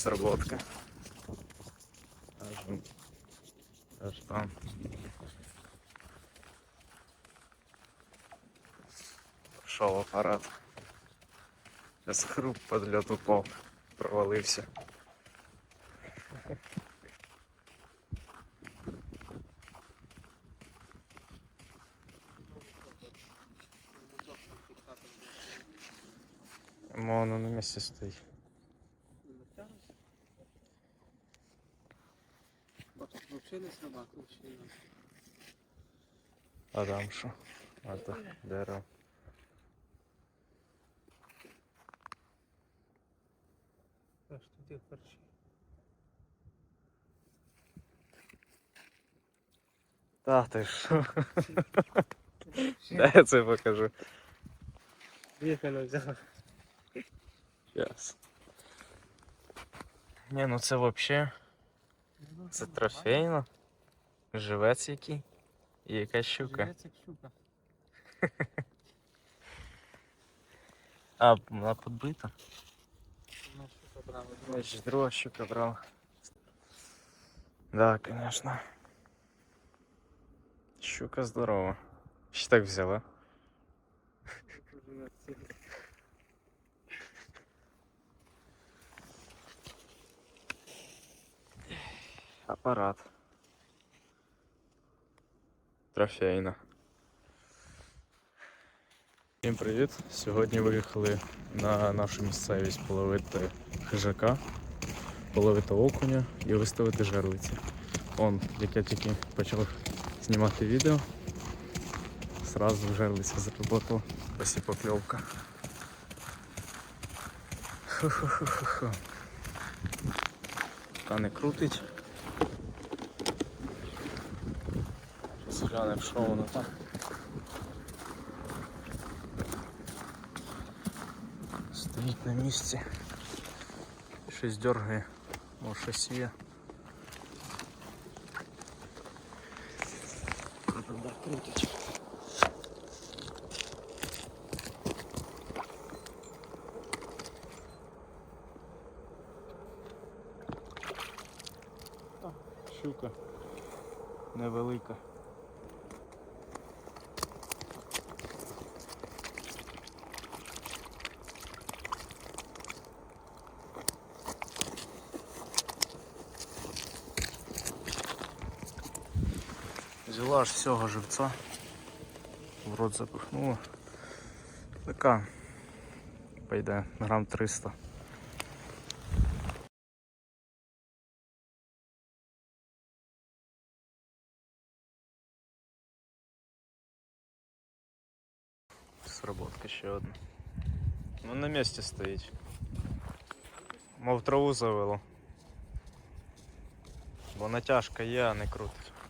сработка. Аж, аж там. Пішов апарат. Зараз хруп подльот упав, провалився. Воно на місці стоїть. Взагалі не собак, взагалі. А там що? А то дерево. Аж тут є харчі. Та ти що? Дай я це покажу. Вона взяла? Yes. Ні, ну це взагалі. Це трофейно. Живець який. І якась щука. Живець як щука. А, вона подбита. Вона щука брала. Друга щука брала. Да, конечно. Щука здорова. Ще так взяла. Апарат. Трофейна. Всім привіт! Сьогодні виїхали на нашу місцевість половити хижака, половити окуня і виставити жерлиці. Он, як я тільки почав знімати відео, сразу жерлиця заработала. Ось і покльовка. Ху-ху-ху-ху. Та не крутить. Глянемо, що воно там. Стоїть на місці. Щось дергає. Може щось є. Щука невелика. Взяла аж всього живця. В рот запихнула. Така. Пойде грам 300. Сработка ще одна. Ну на місці стоїть. Мов траву завело. Бо натяжка є, а не крутить.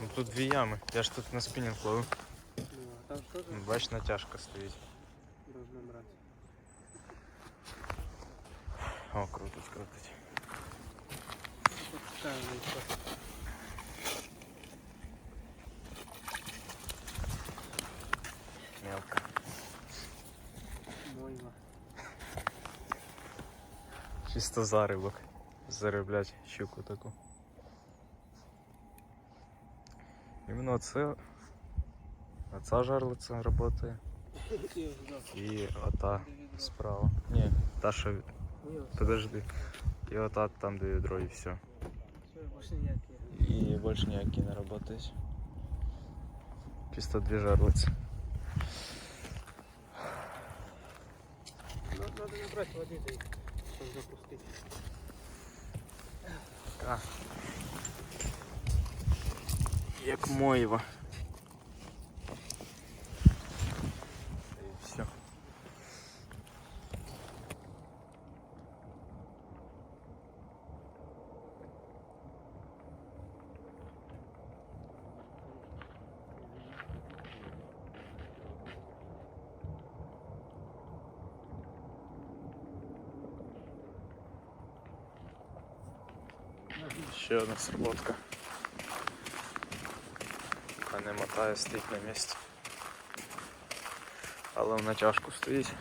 Ну тут дві ями. Я ж тут на спінінг ловив. Ну, а там що Ну, ж Бач, натяжка стоїть. должно брати? О, крутить, крутить. Пускай вона йшла. Мелко. Мойва. Чисто зарибок. Зароблять щуку таку. Іменно це. Оця жарлиця працює. І ось, да. І ота Де відро? справа. Ні, та що. Ні, ось. Подожди. І ота там де відро і все. Все, більше ніякі. І більше ніякі не працюють. Чисто дві жарлиці. Ну, Надо набрати води, та й щоб запустити. А. як моєва. все. Еще одна сработка. Не мотає, стоїть на місці. Але вона тяжко стоїть.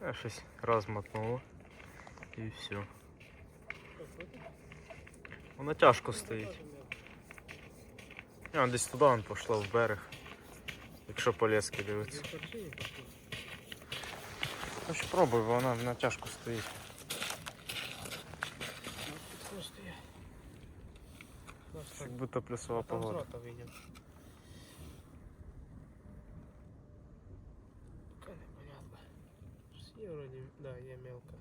А щось раз мотнуло і все. Вона тяжко стоїть. А, десь туди вон пішла в берег. Якщо полезки дивиться. Ну ще пробуй, бо вона в натяжку стоїть. Як будто плюсова погода. И вроде, да, я мелко,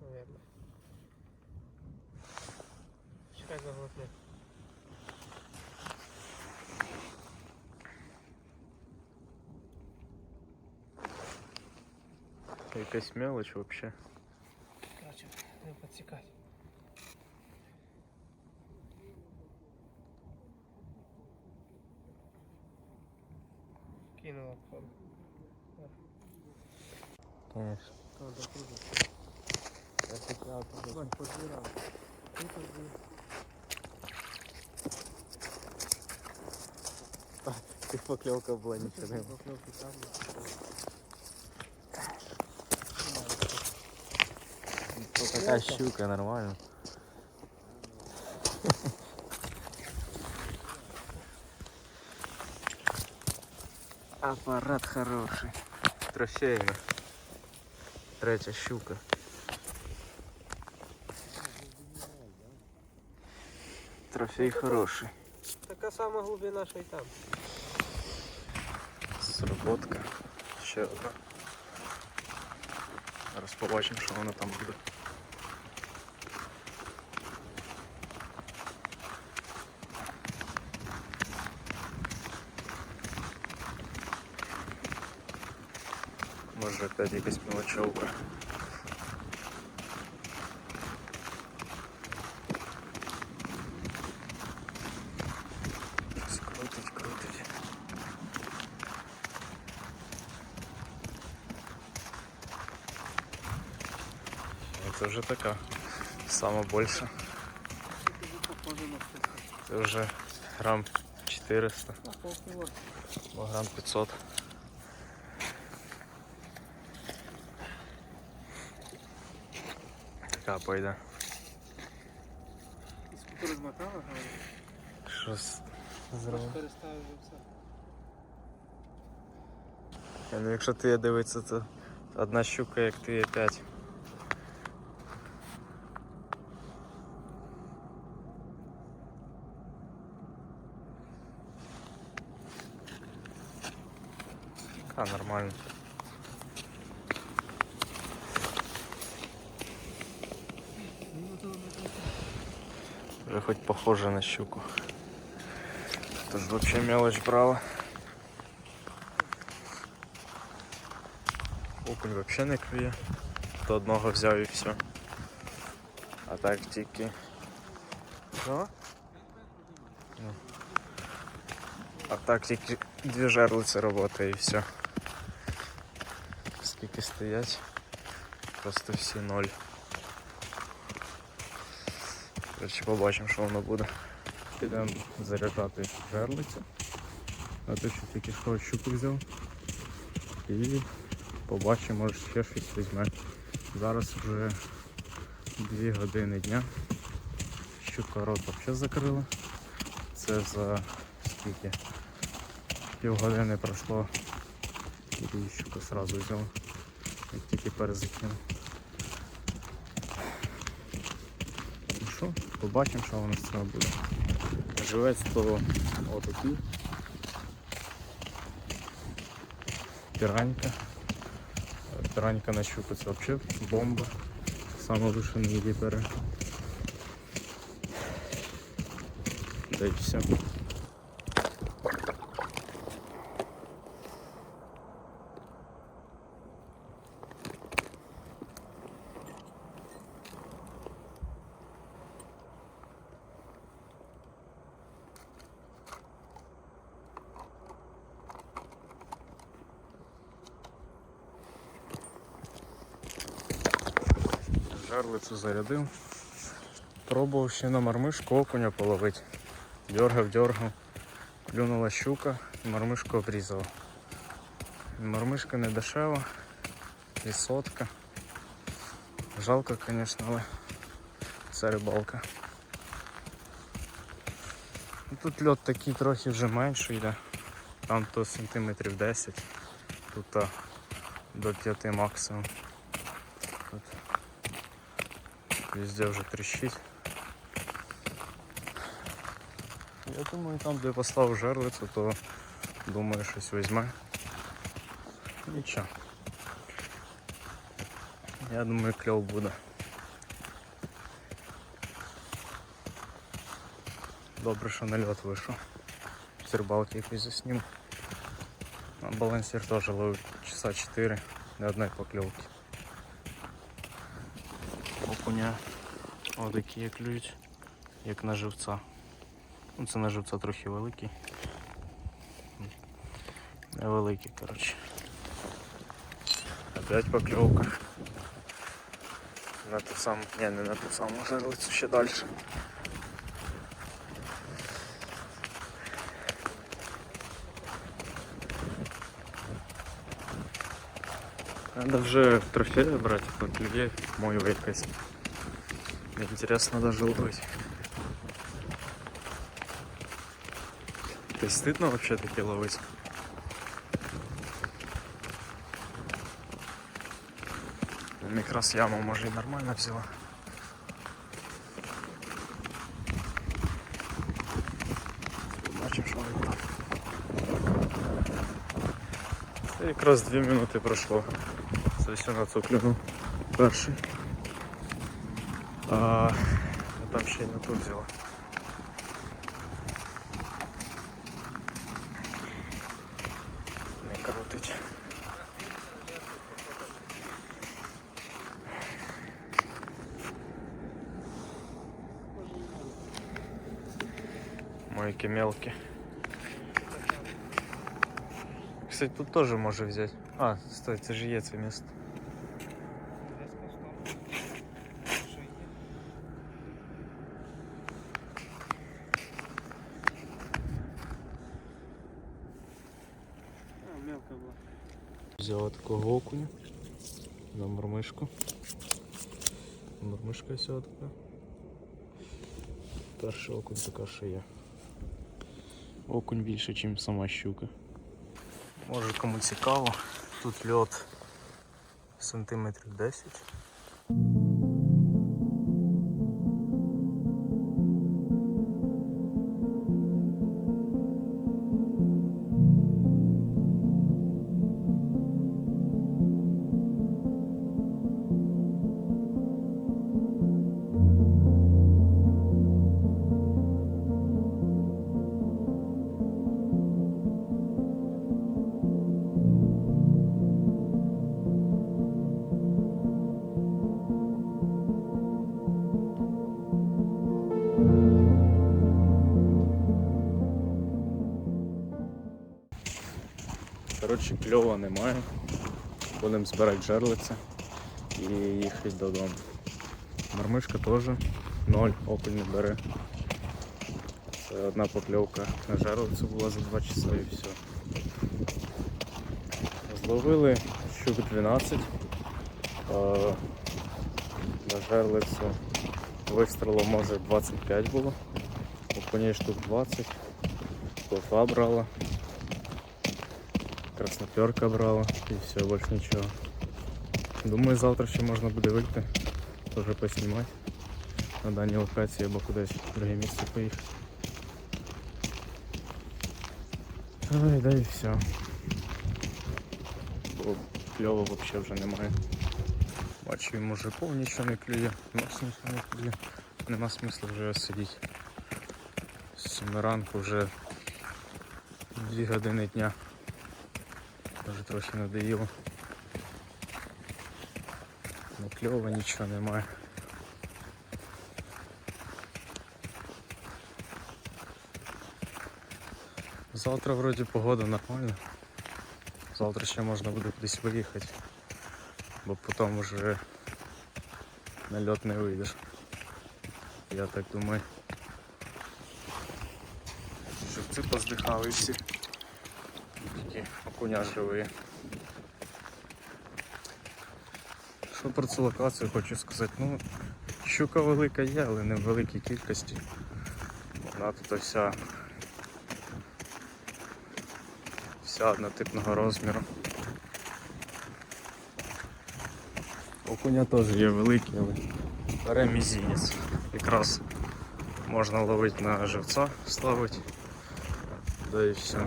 наверное. Сейчас заглотну. Якась мелоч вообще. Короче, треба підсікати. Кинула форму. Конечно. Ты поклевка была ничего. Поклевка там. Тут така щука, нормально. Апарат хороший. Трофейна. Третя щука. Трофей хороший. Така сама глибина, що й там. Сработка. Ще одна. Зараз побачимо, що воно там буде. Тоже опять якась мелочевка. Це вже така, саме більше. Це вже грам 400, або грам 500. Пойде. І скільки розмотала, говорить? Щось зробив. переставив все. Ну, якщо ти дивиться, то одна щука, як ти є 5. А, нормально. Вже хоч похоже на щуку. Тож взагалі мелочь брала. Окунь взагалі не клює. То одного взяв і все. А так тільки. Що? Ну. А так тільки дві жерлиці роботи і все. Скільки стоять? Просто всі ноль. Коротше, побачимо, що воно буде. Підемо заряджати жерлицю. А то що тільки що щуку взяв. І побачимо, може ще щось візьме. Зараз вже 2 години дня. Щука рот взагалі закрила. Це за скільки? Півгодини пройшло. І її щука одразу взяла. Як тільки перезакинув. Ну побачимо, що у нас цього буде. Живець то отакий. Піранька. Піранька на щуку це взагалі бомба. Саме лише не її бере. І все. Жерлицю зарядив. Пробував ще на мармишку окуня половити. Дергав, дергав. Клюнула щука, і мармишку обрізала. Мармишка не дешева, і сотка. Жалко, звісно, але це рибалка. Ну, Тут льот такий трохи вже менший йде. Там то сантиметрів 10, тут до 5 максимум. везде вже тріщить. Я думаю, там, де поставив жерлицю, то думаю, щось візьме. Нічого. Я думаю, кльов буде. Добре, що на льот вийшов. З рибалки якийсь заснім. А балансір теж ловив часа 4, не одної покльовки. Окуня отакі клюють, як на живця. Ну, це на живця трохи великий. Невеликий, коротше. Опять покльовка. На ту саму, ні, не на ту саму жерлицю, ще далі. Надо вже трофея брати, поклює мою якась. Интересно даже ловить. Это стыдно вообще таки ловить? Микрос яму, может, и нормально взяла. Бачим, що вона. Та якраз 2 минути пройшло. Це все нацуплено. Перший. А там ще й на ту взяла. Мойки мелкі. Кстати, тут тоже може взять. А, стой, це ж є це Взяла окуня на мормишку. Мормишка сьогодні така. Перший окунь така є. Окунь більше, ніж сама щука. Може кому цікаво, тут льот сантиметрів 10. Коротше, кльова немає. Будемо збирати жерлиця і їхати додому. Мармишка теж ноль, окунь не бере. Це одна покльовка на жерлицю була за 2 часа і все. Зловили щук 12. На жерлицю вистрілу може 25 було. Окуней штук 20. Плотва брала. Красноперка брала і все, більше нічого. Думаю, завтра ще можна буде вийти, теж поснімати на даній локації або кудись в друге місце поїхати. Ай, да і все. Бо кльово взагалі вже немає. Бачу, йому вже пов нічого не клює, нос нічого не клює. Нема смислу вже сидіти. З ранку вже 2 години дня. Вже трохи надоїло. Не кльово, нічого немає. Завтра вроді погода нормальна. Завтра ще можна буде кудись виїхати. Бо потім вже на льот не вийдеш. Я так думаю. Щоб ці поздихали всі. Такі окуня. Що про цю локацію хочу сказати? Ну, щука велика є, але не в великій кількості. Вона тут вся, вся однотипного розміру. Окуня теж є великий, але бере мізінець. Якраз можна ловити на живця, ставити. Да і все.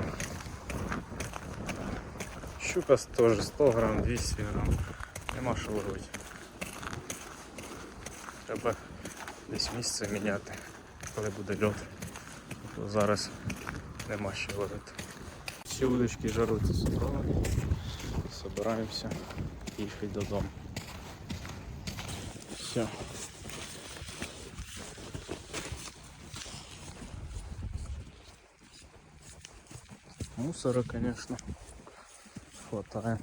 Щука теж 100 грам, 200 грам. Нема що ловити. Треба десь місце міняти, коли буде льот. Бо зараз нема що ловити. Всі удочки жаруться собрали. Собираємося їхати додому. Все. Мусора, конечно, хватает.